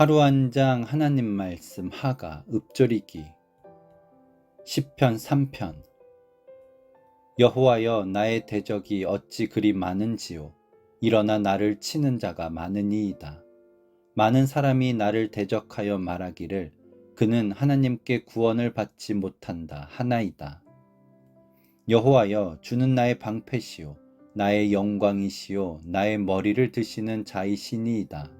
하루 한 장 하나님 말씀 하가 읍조리기. 시편 3편. 여호와여 나의 대적이 어찌 그리 많은지요? 일어나 나를 치는 자가 많으니이다. 많은 사람이 나를 대적하여 말하기를 그는 하나님께 구원을 받지 못한다 하나이다. 여호와여 주는 나의 방패시요 나의 영광이시요 나의 머리를 드시는 자이시니이다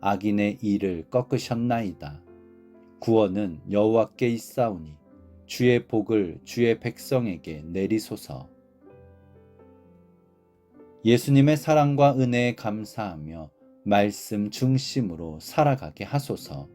악인의 일을 꺾으셨나이다. 구원은 여호와께 있사오니 주의 복을 주의 백성에게 내리소서. 예수님의 사랑과 은혜에 감사하며 말씀 중심으로 살아가게 하소서.